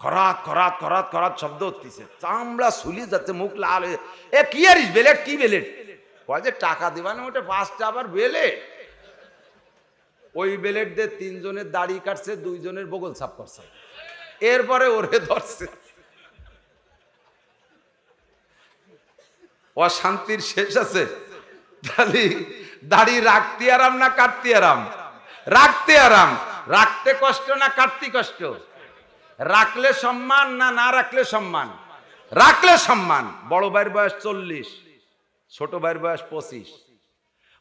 খরাত খরাত খরাত খরাত শব্দ হচ্ছে চামড়া সুলি যাচ্ছে, মুখ লাল হয়ে এ, কি আরিস বেলেট, কি বেলেট? কয় যে টাকা দিবা না, ওটা পাঁচটা আবার বেলেট। ওই বেলেট দিয়ে তিনজনের দাড়ি কাটছে, দুইজনের বগল সাফ করছে। এরপরে ওরে ধরছে। অশান্তির শেষ আছে। তাহলে দাড়ি রাখতে আরাম না কাটতে আরাম? রাখতে আরাম। রাখতে কষ্ট না কাটতে কষ্ট? রাখলে সম্মান না না রাখলে সম্মান? রাখলে সম্মান। বড় ভাইয়ের বয়স চল্লিশ, ছোট ভাইয়ের বয়স পঁচিশ।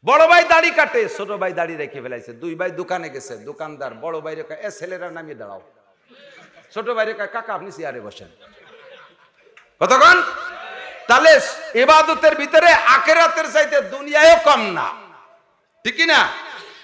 বড় ভাই দাড়ি কাটে, ছোট ভাই দাড়ি রেখে ফেলাইছে। দুই ভাই দোকানে গেছে, দোকানদার, বড় ভাই রেখে, এ ছেলেরা, নামিয়ে দাঁড়াও। ছোট ভাই রেখে, কাকা, আপনি চেয়ারে বসেন। কতক্ষণ তাহলে এবাদতের ভিতরে আখেরাতের চাইতে দুনিয়ায়ও কম না। ঠিক কি না?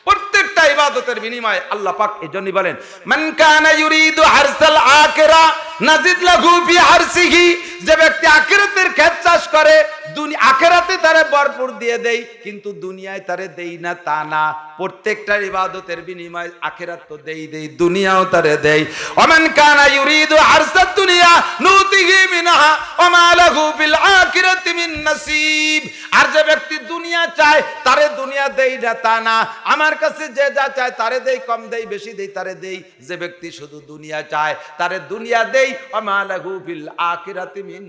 প্রত্যেকটা ইবাদতের বিনিময়ে আল্লাহ পাক এজন্যই বলেন, মান কানা ইউরিদু হারসাল আখিরা নাজিদ লাহু ফি হারসিহি যে ব্যক্তি আখিরাতের ক্ষেত চাষ করে দুনিয়া আখিরাতে তারে ভরপুর দিয়ে দেই, কিন্তু দুনিয়ায় তারে দেই না, তা না। প্রত্যেকটা ইবাদতের বিনিময়ে আখিরাত তো দেই দেই, দুনিয়াও তারে দেই। ওমান কানা ইউরিদু হারসাদ দুনিয়া, নুতিহি মিনহা, ওমা লাহু ফিল আখিরাতি মিন নসিব। আর যে ব্যক্তি দুনিয়া চায়, তারে দুনিয়া দেই না তা না। আমার কাছে যে যা চায়, তারে দেই, কম দেই, বেশি দেই, তারে দেই। যে ব্যক্তি শুধু দুনিয়া চায়, তারে দুনিয়া দেই। ওমা লাহু ফিল আখিরাতি মিন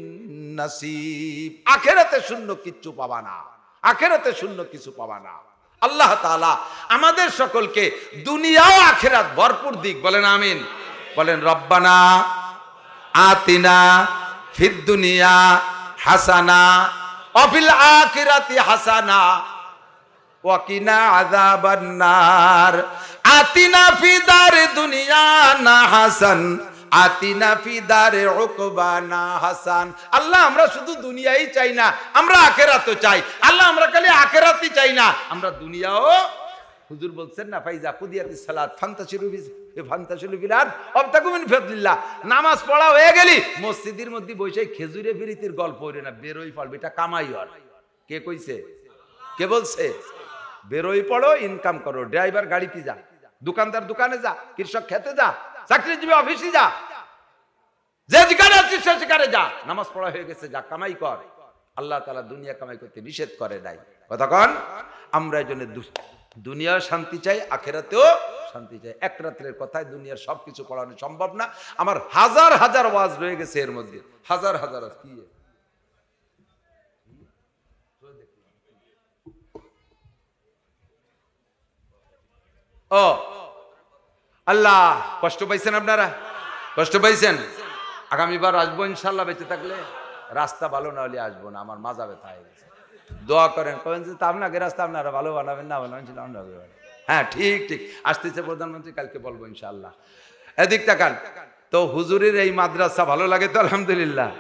নসিব। আখিরাতে শূন্য কিচ্ছু পাবা না। আখিরাতে শূন্য কিছু পাবা না। আল্লাহ তাআলা আমাদের সকলকে দুনিয়াও আখিরাত ভরপুর দিক বলেন আমিন। বলেন, রব্বানা আতিনা ফিদ দুনিয়া হাসানা অফিল আখিরাতি হাসানা। ওয়াকিনা আযাবান নার আতিনা ফি দারে দুনিয়া না হাসান। আতিনা ফি দারে উকবানা হাসান। আল্লাহ, আমরা শুধু দুনিয়াই চাই না, আমরা আখেরাতও চাই। আল্লাহ, আমরা খালি আখেরাতই চাই না। আমরা দুনিয়াও, হুজুর বলছেন না, ফাইজা কুদিয়াতি সালাত ফান্তাশিরু বিস নামাজ পড়া হয়ে গেলি, মসজিদের মধ্যে বসে খেজুরে বিরিতির গল্প না, বেরোই পড়বে, এটা কামাই কে কইছে? কে বলছে? বেরোই পড়ো ইনকাম করো ড্রাইভার গাড়িতে যা, দোকানদার দোকানে যা, কৃষক খেতে যা, চাকরিজীবী অফিসে যা, যে যেখানে সে সেখানে যা। নামাজ পড়া হয়ে গেছে, যা কামাই কর। আল্লাহ তালা দুনিয়া কামাই করতে নিষেধ করে নাই। কতক্ষণ আমরা এই জন্য দুনিয়া শান্তি চাই, আখেরাতেও শান্তি চাই। এক রাত্রের কথায় দুনিয়ার সবকিছু পড়ানো সম্ভব না। আমার হাজার হাজার ওয়াজ রয়ে গেছে এর মধ্যে। হাজার হাজার কি ও, আল্লাহ, কষ্ট পাইছেন আপনারা? কষ্ট পাইছেন? আগামীবার আসব ইনশাল্লাহ বেঁচে থাকলে। রাস্তা ভালো না হলে আসব না, আমার মাজা ব্যথা হয়ে গেছে। দোয়া করেন কবেন যে তা আপনাকে রাস্তা আপনারা ভালো বানাবেন, না বানাবেন আমরা। হ্যাঁ ঠিক ঠিক। আসতেছে প্রধানমন্ত্রী, কালকে বলব ইনশাল্লাহ এদিক তাকান। তো হুজুরের এই মাদ্রাসা ভালো লাগে তো, আলহামদুলিল্লাহ।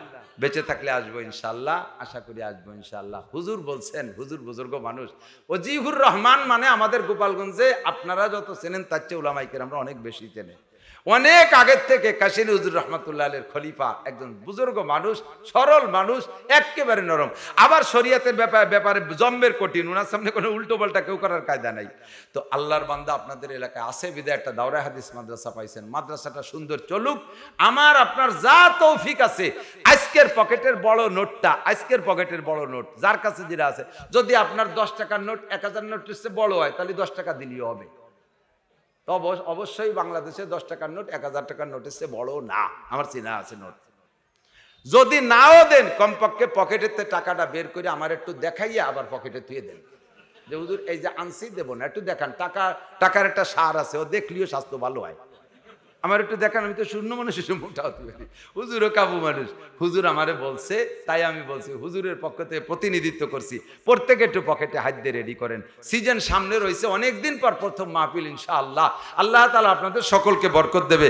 বেঁচে থাকলে আসব ইনশাল্লাহ আশা করি আসব ইনশাল্লাহ হুজুর বলছেন, হুজুর বুজুর্গ মানুষ, ওজিহুর রহমান মানে আমাদের গোপালগঞ্জে আপনারা যত চেনেন, তার চেয়ে ওলামাইকে আমরা অনেক বেশি চেনেন অনেক আগের থেকে কাশির হুজুর রহমতুল্লাহ আলের খলিফা, একজন বুজুর্গ মানুষ, সরল মানুষ একেবারে নরম। আবার শরীয়তের ব্যাপারে ব্যাপারে জম্বের কঠিন ওনার সামনে কোনো উল্টো পাল্টা কেউ করার কায়দা নাই। তো আল্লাহর বান্দা আপনাদের এলাকায় আছে বিদে একটা দাওরা হাদিস মাদ্রাসা পাইছেন। মাদ্রাসাটা সুন্দর চলুক। আমার, আপনার যা তৌফিক আছে, আজকের পকেটের বড় নোটটা, আজকের পকেটের বড় নোট, যার কাছে যেটা আছে, যদি আপনার দশ টাকার নোট, এক হাজার নোট বড় হয়, তাহলে দশ টাকা দিলেও হবে। অবশ্যই বাংলাদেশে দশ টাকার নোট, এক হাজার টাকার নোটের চেয়ে বড় না। আমার চেনা আছে নোট। যদি নাও দেন, কমপক্ষে পকেটের টাকাটা বের করে আমার একটু দেখাইয়া আবার পকেটে থুয়ে দেন। যে হুজুর, এই যে আনসি দেবো না, একটু দেখান। টাকা টাকার একটা সার আছে, ও দেখলিও স্বাস্থ্য ভালো হয়। আমার একটু দেখান, আমি তো শূন্য মানুষ মুখটা হতে পারি হুজুরও কাবু মানুষ। হুজুর আমারে বলছে, তাই আমি বলছি, হুজুরের পক্ষ থেকে প্রতিনিধিত্ব করছি। প্রত্যেকে একটু পকেটে হাত দিয়ে রেডি করেন। সিজন সামনে রয়েছে, অনেকদিন পর প্রথম মাহফিল, ইনশাআল্লাহ। আল্লাহ তালা আপনাদের সকলকে বরকত দেবে।